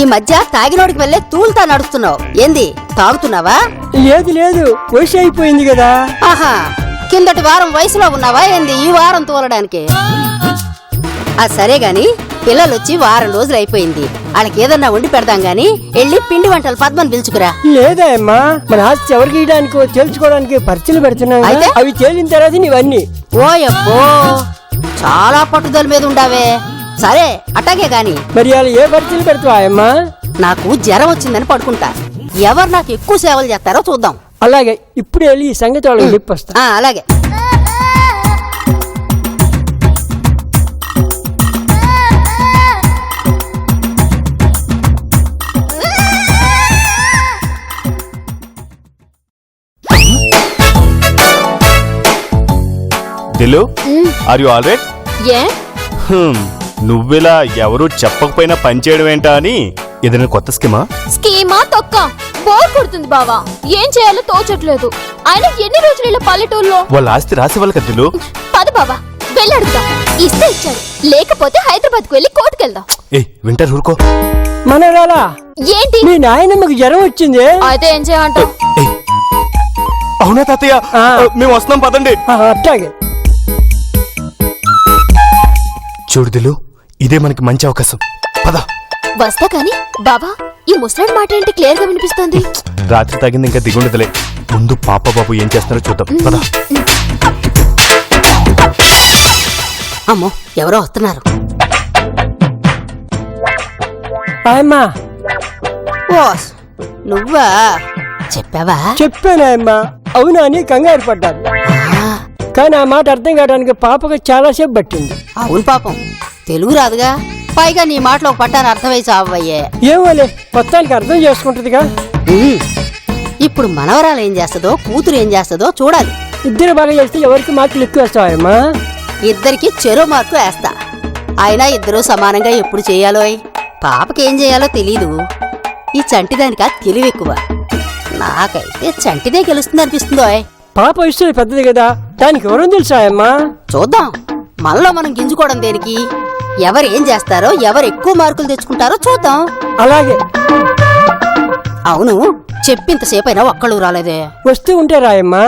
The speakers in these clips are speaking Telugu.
ఈ మధ్య తాగినోడికి వెళ్ళే తూలుతా నడుస్తున్నావు. ఏంది తాగుతున్నావా? లేదు లేదు వయసు అయిపోయింది కదా. ఆహా కిందటి వారం వయసులో ఉన్నావా ఏంది ఈ వారం తోలడానికి? ఆ సరే గాని పిల్లలు వచ్చి వారం రోజులు అయిపోయింది. వాళ్ళకి ఏదన్నా వండి పెడదాం గాని వెళ్ళి పిండి వంటలు పద్మని పిలుచుకురా. లేదా అమ్మా మన ఆస్తి ఎవరికి ఇయడానికి తెలుసుకోవడానికి పరీక్షలు పెడుతున్నాం. అయితే? అవి తేలిన తర్వాత నీవన్నీ ఓయబ్బో చాలా పట్టుదల మీద ఉండావే. సరే అట్టాగే గాని. మరి అలా ఏ పరీక్షలు పెడతావా నాకు జ్వరం వచ్చిందని పడుకుంటా. ఎవరు నాకు ఎక్కువ సేవలు చేస్తారో చూద్దాం. అలాగే ఇప్పుడు వెళ్ళి ఈ సంగతి వాళ్ళకి చెప్పొస్తా ఆ అలాగే. Dilu are you all right? ఏ? నువ్విలా ఎవరు చెప్పకపోయినా పని చేయడం ఏంటా అని ఏదైనా కొత్త స్కీమా? స్కీమా తొక్క. బోర్ కొడుతుంది బావా. ఏం చేయాలో తోచట్లేదు. ఆయన ఎన్ని రోజులు ఇలా పల్లెటూరులో? వాళ్ళ ఆస్తి రాసి వాళ్ళ దిలు పద బావా వెళ్ళి అడుగుదాం ఇస్తే ఇచ్చాడు లేకపోతే హైదరాబాద్కు వెళ్ళి కోర్టుకెళ్దాం. ఏ వింటర్ ఊరుకో. మనరాలా ఏంటి? మీ నాయనమ్మకి జ్వరం వచ్చింది. అయితే ఏం చేయమంటావు? ఏయ్, అవునా తాతయ్య? ఆ. మేము వస్తున్నాం పదండి. ఆ, అట్లాగే. చూడు దిలు. ఇదే మనకి మంచి అవకాశం. పద. వస్తా కానీ బావా ఈ ముసలాడి మాట ఏంటి క్లియర్గా వినిపిస్తుంది? రాత్రి తాగింది ఇంకా దిగుండదులే. ముందు పాప బాబు ఏం చేస్తున్నారో చూద్దాం. పద. అమ్మో ఎవరో వస్తున్నారు. నువ్వా? చెప్పావా? చెప్పానాయమ్మా అవునా అని కంగారు పడ్డారు ఆ, కానీ ఆ మాట అర్థం కావడానికి పాపకు చాలాసేపు పట్టింది. అవును పాపం. తెలుగు రాదుగా. పైగా నీ మాటలో ఒక పట్టాను అర్థమై చావయ్యే. ఏమోలే మొత్తానికి అర్థం చేసుకుంటుందిగా. ఉమ్. ఇప్పుడు మనవరాలు ఏం చేస్తుందో కూతురు ఏం చేస్తుందో చూడాలి. ఇద్దరు బాగా చేస్తే ఎవరికి మార్కులు ఎక్కువ వేస్తావమ్మా ఇద్దరికి చెరో మార్కు వేస్తా. అయినా ఇద్దరూ సమానంగా ఎప్పుడు చేయాలోయ్ పాపకి ఏం చేయాలో తెలీదు. ఈ చంటిదానికా తెలివి ఎక్కువ నాకైతే చంటిదే గెలుస్తుంది అనిపిస్తుందోయ్ పాప వయసు పెద్దది కదా. దానికి ఎవరో తెలుసాయమ్మా చూద్దాం. మనలో మనం గింజుకోవడం దేనికి? ఎవరు ఏం చేస్తారో ఎవరు ఎక్కువ మార్కులు తెచ్చుకుంటారో చూద్దాం. అలాగే. అవును చెప్పింతసేపు అయినా ఒక్కళ్ళు రాలేదే. వస్తూ ఉంటే రాయమ్మా.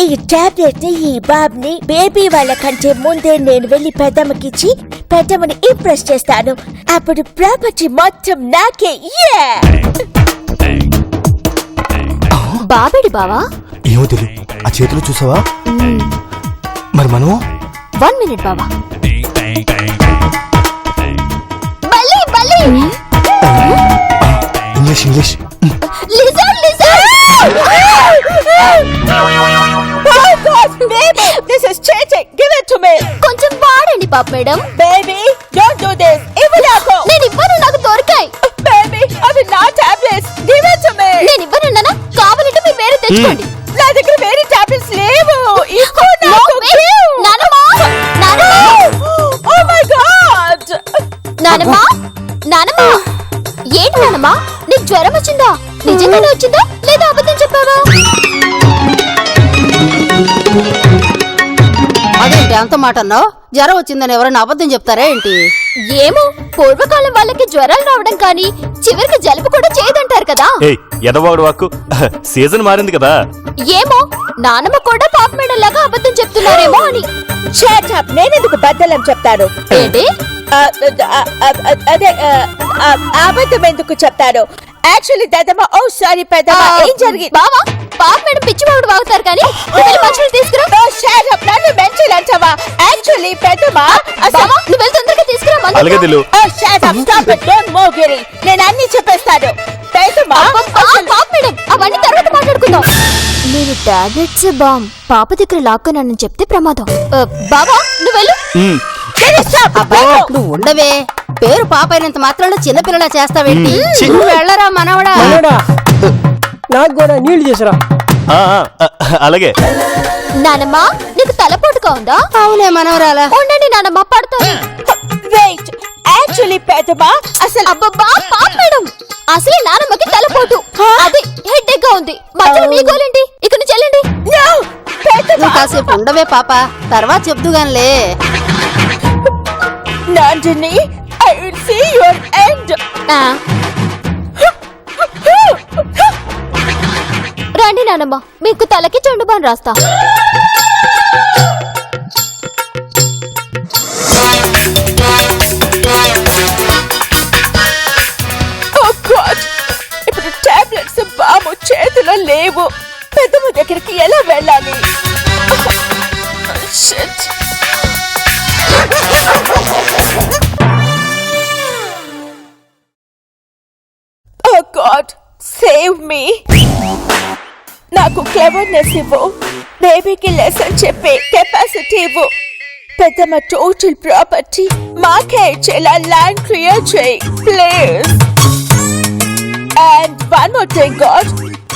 ఈ టాబ్లెట్ని ఈ బాబ్ని బేబీ వాళ్ళ కంటే ముందే నేను వెళ్ళి పెద్దమ్మకిచ్చి పెద్దమ్మని ఇంప్రెస్ చేస్తాను. అప్పుడు ప్రాపర్టీ మొత్తం నాకే. Yeah! బావా? ఏమో దిలు ఆ చేతులు చూసావా? మరి మనము? వన్ మినిట్ బావా. English English. Oh God, baby, this is cheating. Give it to me, కొంచెం వాడండి పాప మేడం. తెచ్చుకోండి నా దగ్గర వేరే టాబ్లెట్స్ లేవు. నాకు. way. నానమ్మా. నానమ్మా. Oh my God. నానమ్మా. నానమ్మా. ఏంటి నానమ్మా? నీకు జ్వరం వచ్చిందా? నిజంగానే వచ్చిందా? లేదా అబద్ధం చెప్పావా? అంత మాట అన్నావు? జ్వరం వచ్చిందని ఎవరైనా అబద్ధం చెప్తారా ఏంటి? ఏమో పూర్వకాలం వాళ్ళకి జ్వరాలు రావడం కానీ చివరికి జలుబు కూడా చేయదంటారు కదా. ఏయ్ ఎదవాడు వాక్కు. సీజన్ మారింది కదా. ఏమో నానమ్మ కూడా పాప మేడలాగా అబద్ధం చెప్తున్నారేమో అని. నేనెందుకు బద్దలం చెప్తాను? ఏంటి? అదే అబద్ధం ఎందుకు చెప్తాను? యాక్చువల్లీ పెద్దమ్మ ఓ సారీ పెద్దమ్మ ఏం జరిగింది బావా పాప మేడం పిచ్చివాడు వాగుతారు కానీ నువ్వు వెళ్ళి మనుషులు తీసుకురా. ఓ షట్ అప్ నన్ను మెంటల్ అంటావా యాక్చువల్లీ పెద్దమ్మ బావా నువ్వు వెళ్ళి తొందరగా తీసుకురా మందు. అలాగే Dilu oh shut up stop it don't move Giri నేను అన్ని చెప్పేస్తాను. పెద్దమ్మ పాప మేడం అవన్నీ తర్వాత మాట్లాడుకుందాం. నేను టాబ్లెట్స్ బామ్ పాప దగ్గర లాక్కున్నానని చెప్తే ప్రమాదం. బావా నువ్వు వెళ్ళు. నువ్వు ఉండవే. పేరు పాప అయినంత మాత్రాన చిన్నపిల్లలా చేస్తావేంటి? మ్, ఛీ. నువ్వు వెళ్ళరా మనవడా? మనోడా నాకు కూడా నీళ్ళు ఆ, ఆ, అలాగే. నానమ్మా నీకు తలపోటుగా ఉందా? అవునే మనవరాలా. ఉండండి నానమ్మ పడతాను వెయిట్ యాక్చువల్లీ పెద్దమ్మా అసలు అబ్బబ్బా పాప మేడం. అసలే నానమ్మకి తలపోటు. అది హెడ్గా ఉంది. మధ్యలో మీ గోలేంటి ఇక్కడ నుంచి వెళ్ళండి. నువ్వు కాసేపు ఉండవే పాప. తర్వాత చెప్దుగానిలే. నందిని సీ యువర్ ఎండ్ ఆ. రండి నానమ్మ మీకు తలకి చెండు బాన్ రాస్తా Oh! ఇప్పుడు టాబ్లెట్స్ బాబు చేతిలో లేవు పెద్దమ్మ దగ్గరికి ఎలా వెళ్ళాలి Shit. గాడ్ సేవ్ మీ నాకు క్లెవర్నెస్ ఇవ్వు. బేబీకి లెసన్ చెప్పే కెపాసిటీ ఇవ్వు. పెద్దమ్మ టోటల్ ప్రాపర్టీ మాకే ఇచ్చేలా ల్యాండ్ క్లియర్ చేయి please and one more thing God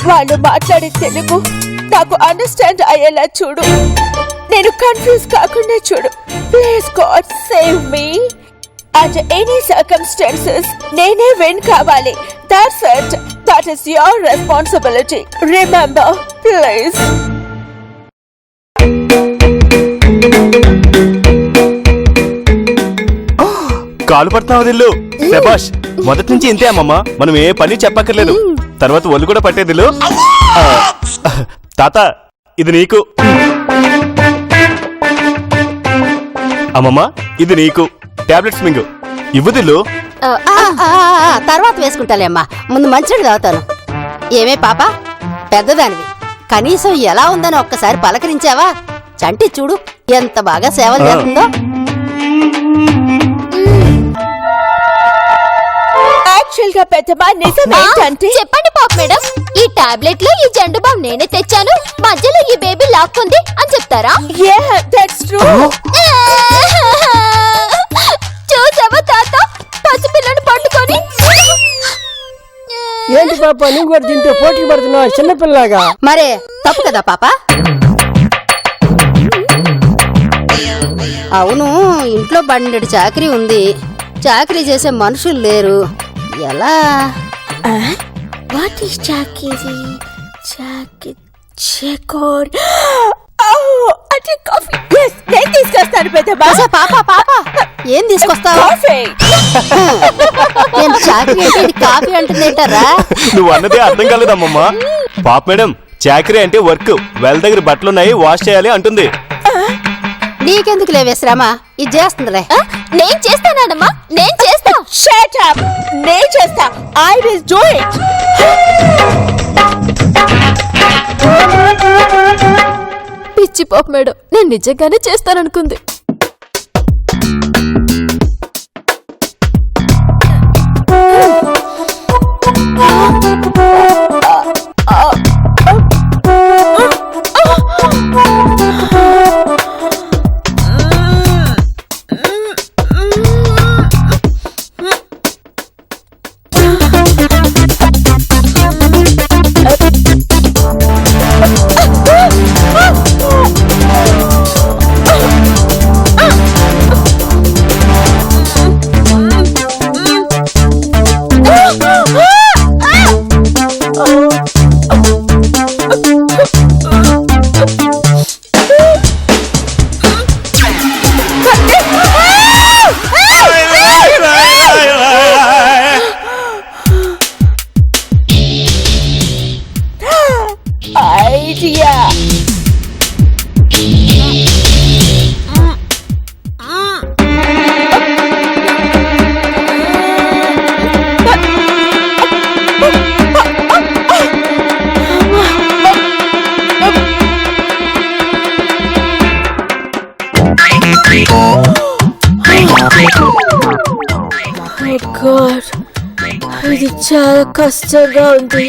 వాళ్ళు మాట్లాడే తెలుగు నాకు అండర్స్టాండ్ అయ్యేలా చూడు. నేను కన్ఫ్యూజ్ కాకుండా చూడు. Please God save me under any circumstances నేనే విన్ కావాలి. That's it that is your responsibility remember please కాలు పడుతున్నావు దిల్లు? శబాష్ మొదటి నుంచి ఇంతే అమ్మమ్మ. మనం ఏ పని చెప్పక్కర్లేదు. తర్వాత ఒళ్ళు కూడా పట్టేదిల్లు తాత ఇది నీకు. అమ్మమ్మ ఇది నీకు. టాబ్లెట్స్ మింగు. ఇవ్వు దిల్లు ఆ, ఆ, ఆ, ఆ, తర్వాత వేసుకుంటాలే అమ్మా. ముందు మంచినీళ్ళు తాగుతాను. ఏమే పాప? పెద్దదానివి. కనీసం ఎలా ఉందని ఒక్కసారి పలకరించావా? చంటి చూడు ఎంత బాగా సేవలు. చేస్తుందో. యాక్చువల్గా పెద్దమ్మ నిజం ఆ, ఏంటంటే చెప్పండి పాప మేడం. ఈ టాబ్లెట్లో ఈ జెండు బామ్ నేనే తెచ్చాను. మధ్యలో ఈ బేబీ లాక్కుంది అని చెప్తారా? That's true. చూసావా తాత? పసిపిల్లని పట్టుకొని? ఏంటి పాప నువ్వు కూడా తింటే పోటీ పడుతున్నావు? చిన్నపిల్లలాగా మరే తప్పు కదా పాప? అవును ఇంట్లో బండెడు చాకరీ ఉంది. చాకరీ చేసే మనుషులు లేరు. ఎలా? What is Jackie? Jackie Checord. అంటే కాఫీ ఎస్ నేను తీసుకొస్తాను పెద్దమ్మ పాప పాప ఏం తీసుకొస్తావు? కాఫీ నేను చాకరీ అంటే ఇది కాఫీ అంటుందేంటారా? నువ్వు అన్నదే అర్థం కాలేదమ్మమ్మ. పాప మేడం చాకరీ అంటే వర్క్. వెల్ దగ్గర బట్టలున్నాయి వాష్ చేయాలి అంటుంది. నీకెందుకు లేవే శ్రమ ఇది చేస్తుందిలే. నేను చేస్తానమ్మా నేను చేస్తా. షట్ అప్ నేను చేస్తా. ఐ విల్ డూ ఇట్ పాప మేడం నేను నిజంగానే చేస్తాననుకుంది. మై గాడ్ ఇది చాలా కష్టంగా ఉంది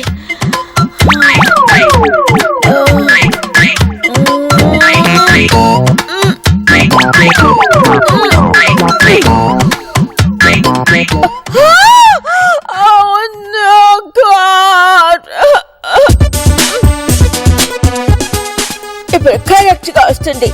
ఇప్పుడు కరెక్ట్గా వస్తుంది.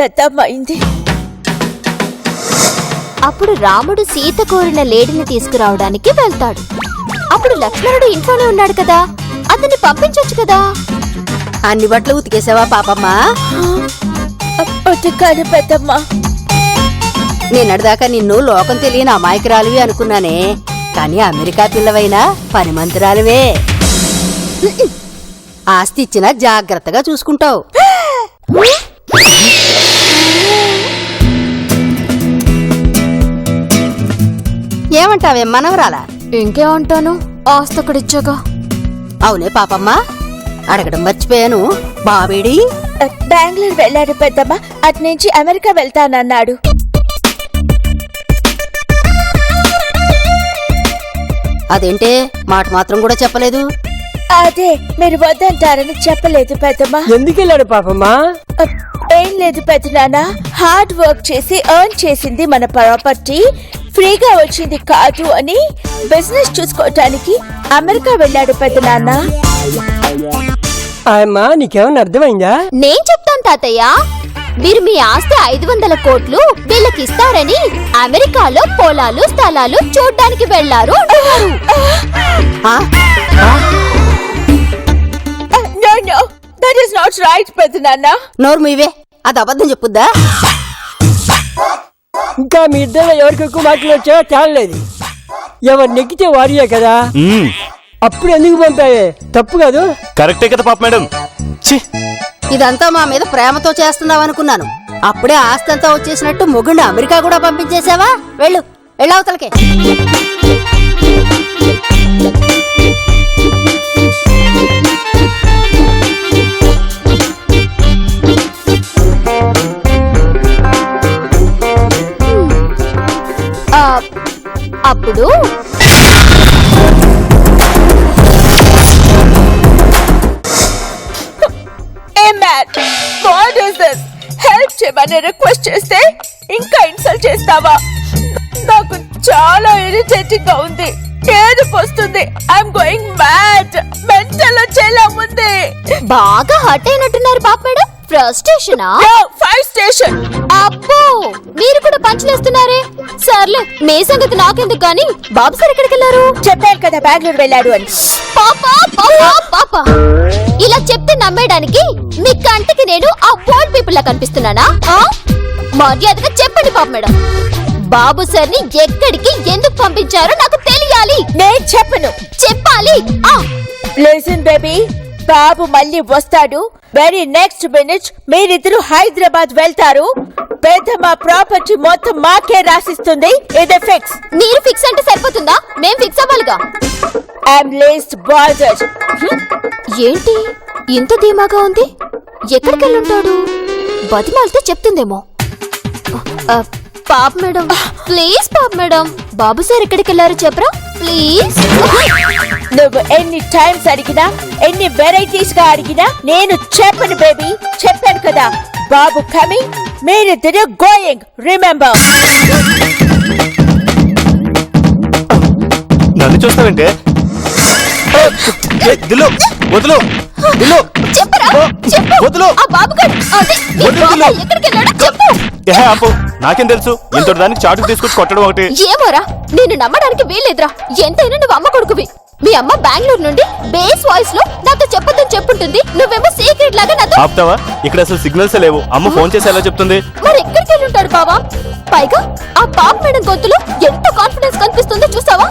దద్దమైంది అప్పుడు రాముడు సీత కోరిన లేడిని తీసుకురావడానికి వెళ్తాడు. అప్పుడు లక్ష్మణుడు ఇంట్లోనే ఉన్నాడు కదా. అతన్ని పంపించొచ్చు కదా. అన్ని బట్టలు ఉతికేసావా పాపమ్మా? ఉతికాను పెద్దమ్మ. నిన్నటిదాకా నిన్ను లోకం తెలియని అమాయకురాలివి అనుకున్నానే. కానీ అమెరికా పిల్లవైనా పనిమంతురాలివే. ఆస్తి ఇచ్చినా జాగ్రత్తగా చూసుకుంటావు. ఏమంటావే మనవరాలా? ఇంకేమంటాను? ఆస్తి అక్కడిచ్చాగా అవునే పాపమ్మా. అడగడం మర్చిపోయాను. బాబేడి. బెంగళూరు వెళ్ళాడు పెద్దమ్మ. అటు నుంచి అమెరికా వెళ్తానన్నాడు. అదేంటే? మాట మాత్రం కూడా చెప్పలేదు. అదే మీరు వద్దంటారని చెప్పలేదు పెద్దమ్మ. ఎందుకు వెళ్ళాడు పాపమ్మా ఏం లేదు పెద్దనాన్న హార్డ్ వర్క్ చేసి ఎర్న్ చేసింది మన ప్రాపర్టీ. ఫ్రీగా వచ్చింది కాదు అని బిజినెస్ చూసుకోవటానికి అమెరికా వెళ్ళాడు పెద్దనాన్న ఆయమ్మా నీకేమన్నా అర్థమైందా? నేను చెప్తాను తాతయ్య మీరు మీ ఆస్తి ఐదు వందల కోట్లు వీళ్ళకి ఇస్తారని అమెరికాలో పొలాలు స్థలాలు చూడ్డానికి వెళ్ళారు అంటున్నారు. ఆ? No no that is not right పెద్దనాన్న నోరు మీవే అది అబద్ధం చెప్పుద్దా? ఇంకా మీ ఇద్దరు ఎవరికి ఎక్కువ మార్కులు వచ్చాయో తేలలేదు. ఎవరు నెగ్గితే వారియే కదా. అప్పుడు ఎందుకు పంపాయే తప్పు కాదు? కరెక్టే కదా పాప మేడం. ఛీ. ఇదంతా మా మీద ప్రేమతో చేస్తున్నావు అనుకున్నాను. అప్పుడే ఆస్తి అంతా వచ్చేసినట్టు మొగుండు అమెరికా కూడా పంపించేశావా వెళ్ళు వెళ్ళవతలకే అప్పుడు హెల్ప్ చేయమని రిక్వెస్ట్ చేస్తే ఇంకా ఇన్సల్ట్ చేస్తావా? నాకు చాలా ఇరిటేటింగ్గా ఉంది. ఏడుపు వస్తుంది. ఐఎమ్ గోయింగ్ మ్యాడ్ మెంటల్ వచ్చేలా ఉంది. బాగా హర్ట్ అయినట్టున్నారు పాప మేడం. ఫ్రస్ట్రేషనా ఫైవ్ స్టేషన్ అబ్బో! మీరు కూడా పంచలేస్తున్నారే సర్లే మీ సంగతి నాకెందుకు గాని బాబు సార్ ఎక్కడికి వెళ్ళారు చెప్పాను కదా బెంగళూరు వెళ్ళాడు అని. పాప పాప పాప. ఇలా చెప్తే నమ్మేయడానికి మీ కంటికి నేను ఆ ఓల్డ్ పీపుల్ లా కనిపిస్తున్నానా? ఆ? మర్యాదగా చెప్పండి పాప మేడం. బాబు సార్ని ఎక్కడికి ఎందుకు పంపించారో నాకు తెలియాలి. నేను చెప్పను. చెప్పాలి. ఆ. లిసన్ బేబీ బాబు మళ్ళీ వస్తాడు. వెరీ నెక్స్ట్ మినిట్ మీరిద్దరు హైదరాబాద్ వెళ్తారు. పెద్దమ్మ ప్రాపర్టీ మొత్తం మాకే రాసిస్తుంది. ఇది ఫిక్స్ మీరు ఫిక్స్ అంటే సరిపోతుందా? మేం ఫిక్స్ అవ్వాలిగా. ఐఎమ్ లేస్ట్ బాల్డర్ ఏంటి? ఇంత ధీమాగా ఉంది? ఎక్కడికి వెళ్ళుంటాడు బతిమాలితే చెప్తుందేమో. పాప మేడం. ప్లీజ్ పాప మేడం. బాబు సార్ ఎక్కడికి వెళ్ళారు చెప్పరా? ప్లీజ్ నువ్వు ఎన్ని టైమ్స్ అడిగినా ఎన్ని వెరైటీస్గా అడిగినా నేను చెప్పను బేబీ చెప్పాను కదా. బాబు కమింగ్ మీరిద్దరు గోయింగ్ రిమెంబర్ నన్ను చూస్తావంటే? దిల్లు వదులు దిల్లు. వదులు. ఆపు. నాకేం తెలుసు? ఇంతటి దానికి చాటుకు తీసుకొచ్చి కొట్టడం ఒకటి. ఏమోరా నేను నమ్మడానికి వీల్లేదురా. ఎంతైనా నువ్వు అమ్మ కొడుకువి. మీ అమ్మ బెంగళూరు నుండి బేస్ వాయిస్లో నాతో చెప్పొద్దని చెప్పుంటుంది. నువ్వేమో సీక్రెట్ లాగా నాతో ఆపుతావా? ఇక్కడ అసలు సిగ్నల్స్ లేవు. అమ్మ ఫోన్ చేసి ఎలా చెప్తుంది? మరి ఎక్కడికి వెళ్ళి ఉంటాడు బావా? పైగా ఆ పాప మేడం గొంతులో ఎంత కాన్ఫిడెన్స్ కనిపిస్తుందో చూసావా?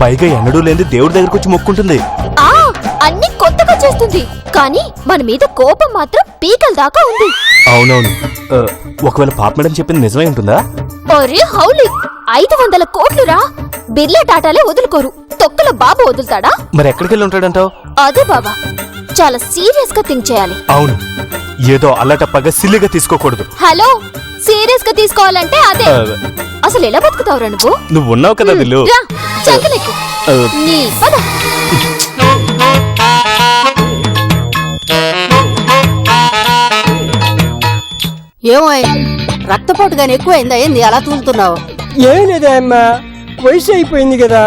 పైగా ఎన్నడూ లేని దేవుడి దగ్గరకు వచ్చి మొక్కుంటుంది. ఆ అన్ని కొత్తగా చేస్తుంది. కానీ మన మీద కోపం మాత్రం పీకల దాకా ఉంది. అవునవును. ఆ, ఒకవేళ పాప మేడం చెప్పింది నిజమై ఉంటుందా? ఒరే హౌలి! ఐదు వందల కోట్లురా బిర్లా టాటాలే వదులుకోరు. తొక్కల బాబు వదులుతాడా? మరి ఎక్కడికి వెళ్ళి ఉంటాడంటావు? అదే బాబా చాలా సీరియస్గా థింక్ చేయాలి. అవును ఏదో అల్లటప్పగా సిల్లిగా తీసుకోకూడదు. హలో సీరియస్గా తీసుకోవాలంటే అదే. అసలు ఎలా బతుకుతావురా నువ్వు? నువ్వు ఉన్నావు కదా దిల్లు. రా చంకనెక్కు. ఆ, నీ పద. ఏమోయ్ రక్తపోటు గాని ఎక్కువైందా? ఏంది అలా తూలుతున్నావు? ఏం లేదా అమ్మా వయసు అయిపోయింది కదా.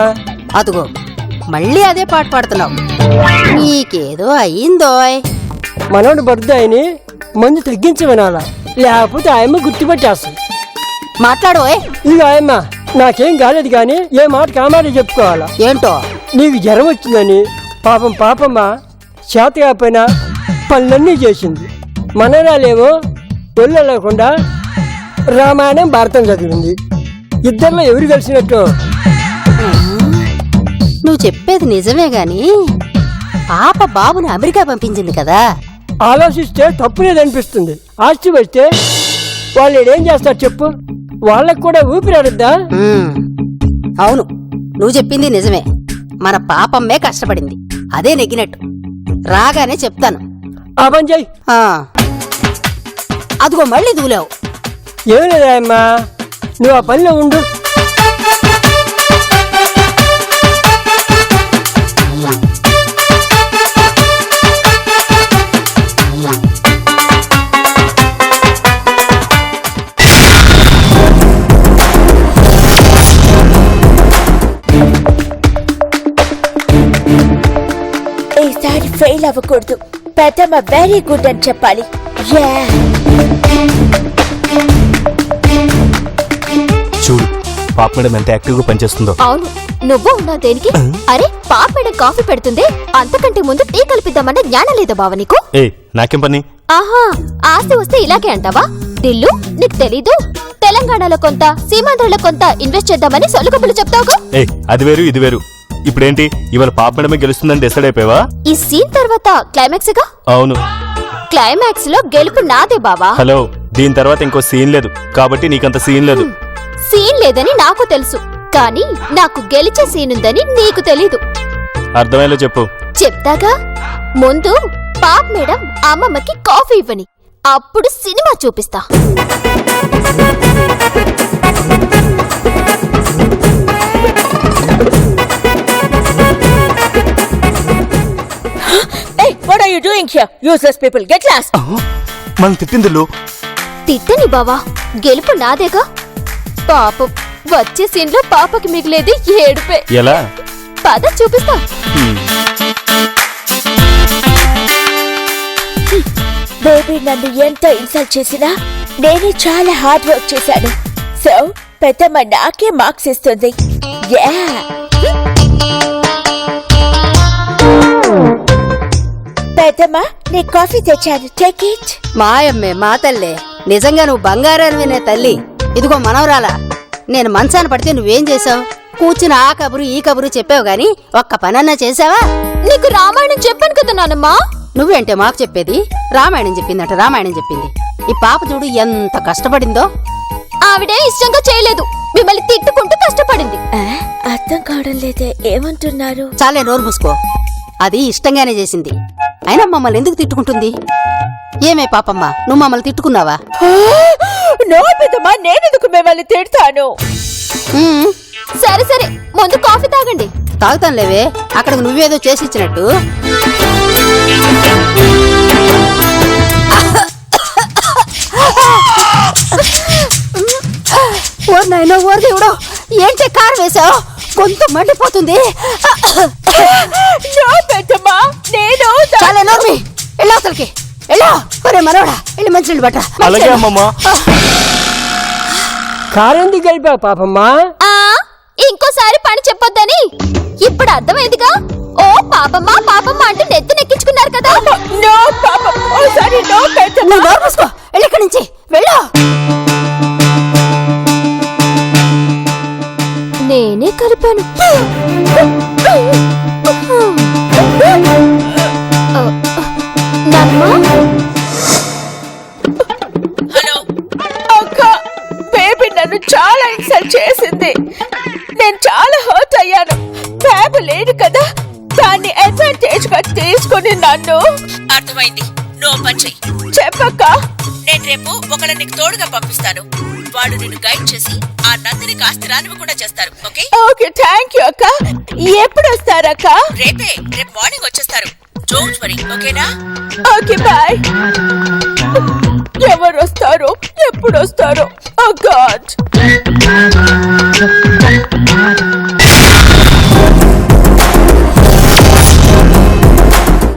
అదుగో మళ్ళీ అదే పాట పాడుతున్నావు. నీకేదో అయ్యిందోయ్ మనోడు బర్త్డే మందు తగ్గించి వినాలా లేకపోతే ఆయమ్మ గుర్తుపెట్టేస్తుంది. మాట్లాడోయ్. ఇక ఆయమ్మ నాకేం కాలేదు కానీ ఏ మాట కామాట చెప్పుకోవాలా? ఏంటో? నీకు జ్వరం వచ్చిందని పాపం పాపమ్మ చేత కాకపోయినా పనులన్నీ చేసింది. మనరాలేమో ఒళ్ళు లేకుండా రామాయణం భారతం చదివింది. ఇద్దరిలో ఎవరు కలిసినట్టు? నువ్వు చెప్పేది నిజమే గాని పాప బాబుని అమెరికా పంపించింది కదా. ఆలోచిస్తే తప్పు లేదనిపిస్తుంది. ఆస్తి వస్తే వాళ్ళు ఏం చేస్తారు చెప్పు? వాళ్ళకు కూడా ఊపిరాడద్దా అవును నువ్వు చెప్పింది నిజమే. మన పాపమ్మే కష్టపడింది. అదే నెగ్గినట్టు. రాగానే చెప్తాను. అదిగో మళ్ళీ దూలావు. ఏం లేదా అమ్మా. నువ్వు ఆ పనిలో ఉండు. ఫెయిల్ అవ్వకూడదు. పెద్దమ్మ వెరీ గుడ్ అని చెప్పాలి. యా చూడు పాప మేడం ఎంత యాక్టివ్గా పనిచేస్తుందో. అవును నువ్వు ఉన్నావు దేనికి? అరే పాప మేడం కాఫీ పెడుతుంది అంతకంటే ముందు టీ కల్పిద్దామన్న జ్ఞానం లేదా బావ నీకు? ఏ నాకేం పని? ఆహా ఆస్తి వస్తే ఇలాగే అంటావా? దిల్లు నీకు తెలీదు? తెలంగాణలో కొంత సీమాంధ్రలో కొంత ఇన్వెస్ట్ చేద్దామని సొల్లు కబులు చెప్తావుగా? ఏ అది వేరు ఇది వేరు. ఇప్పుడేంటి? ఇవాళ పాప మేడమే గెలుస్తుందని డిసైడ్ అయిపోయావా? ఈ సీన్ తర్వాత క్లైమాక్స్గా? అవును. క్లైమాక్స్లో గెలుపు నాదే బావా. హలో దీని తర్వాత ఇంకో సీన్ లేదు. కాబట్టి నీకంత సీన్ లేదు. సీన్ లేదని నాకు తెలుసు. కానీ నాకు గెలిచే సీన్ ఉందని నీకు తెలీదు. అర్థమయ్యేలా చెప్పు. చెప్తాగా? ముందు పాప్ మేడం అమ్మమ్మకి కాఫీ ఇవ్వని. అప్పుడు సినిమా చూపిస్తా. Doing here? Useless people, get lost! మనం తిట్టిందిల్లు. తిట్టని బావా గెలుపు నాదేగా? పాపం వచ్చే సీన్లో పాపకి మిగిలేది ఏడుపే. ఎలా? పద చూపిస్తా. బేబీ నన్ను ఎంత ఇన్సల్ట్ చేసినా నేనే చాలా హార్డ్ వర్క్ చేశాను. సో పెద్దమ్మ నాకే మార్క్స్ ఇస్తుంది. యా! పెద్దమ్మ నీ కాఫీ తెచ్చాను. టేక్ ఇట్ మాయమ్మే మా తల్లే. నిజంగా నువ్వు బంగారానివినే తల్లి. ఇదిగో మనవరాలా. నేను మంచాన పడితే నువ్వేం చేసావు కూర్చుని ఆ కబురు ఈ కబురు చెప్పావు గాని ఒక్క పనన్నా చేసావా నీకు రామాయణం చెప్పాను కదా నానమ్మా. నువ్వేంటే మాకు చెప్పేది? రామాయణం చెప్పిందట రామాయణం చెప్పింది. ఈ పాప చూడు ఎంత కష్టపడిందో. ఆవిడే ఇష్టంగా చేయలేదు. మిమ్మల్ని తిట్టుకుంటూ కష్టపడింది. అర్థం కావడం లేదే. ఏమంటున్నారు? చాలే నోరు మూసుకో. అది ఇష్టంగానే చేసింది. అయినా మమ్మల్ని ఎందుకు తిట్టుకుంటుంది? ఏమే పాపమ్మ నువ్వు మమ్మల్ని తిట్టుకున్నావా? నో పెద్దమ్మా నేనెందుకు మిమ్మల్ని తిడతాను? ఉమ్, సరే సరే ముందు కాఫీ తాగండి. తాగుతాను లేవే అక్కడికి నువ్వేదో చేసి ఇచ్చినట్టు. ఓర్ నాయనో ఓర్ దేవుడు ఏంటి కారు వేసావు? గొంతు మండిపోతుంది. నేను చాలే నోర్మి. వెళ్ళి వెళ్ళా ఒరే మనోడా వెళ్ళి మంచి బట్ట అలాగే అమ్మమ్మ. కారెందుకు కలిపావు పాపమ్మా? ఆ ఇంకోసారి పని చెప్పొద్దని. ఇప్పుడు అర్థమైందిగా? ఓ పాపమ్మ పాపమ్మ అంటూ నెత్తి నెక్కించుకున్నారు కదా నో పాపం. ఓసారి నో నువ్వు నోరు మూసుకో. వెళ్ళి ఇక్కడి నుంచి. వెళ్ళు. నేనే కలిపాను. బేబీ నన్ను చాలా ఇన్సల్ట్ చేసింది. నేను చాలా హర్ట్ అయ్యాను. బ్యాబు లేదు కదా దాన్ని అడ్వాంటేజ్గా తీసుకుని నన్ను అర్థమైంది. నువ్వు పని చెయ్యి. చెప్పక్క. నేను రేపు ఒకళ్ళని నీకు తోడుగా పంపిస్తాను. వాడు నిన్ను గైడ్ చేసి ఆ నందిని కాస్త రానివ్వకుండా చేస్తారు ఓకే? ఓకే థ్యాంక్ యూ అక్క. ఎప్పుడు వస్తారు అక్క? రేపే రేపు మార్నింగ్ వచ్చేస్తారు. డోంట్ వరీ ఓకేనా? ఓకే బాయ్ ఎవరు వస్తారు ఎప్పుడు వస్తారు ఓ గాడ్.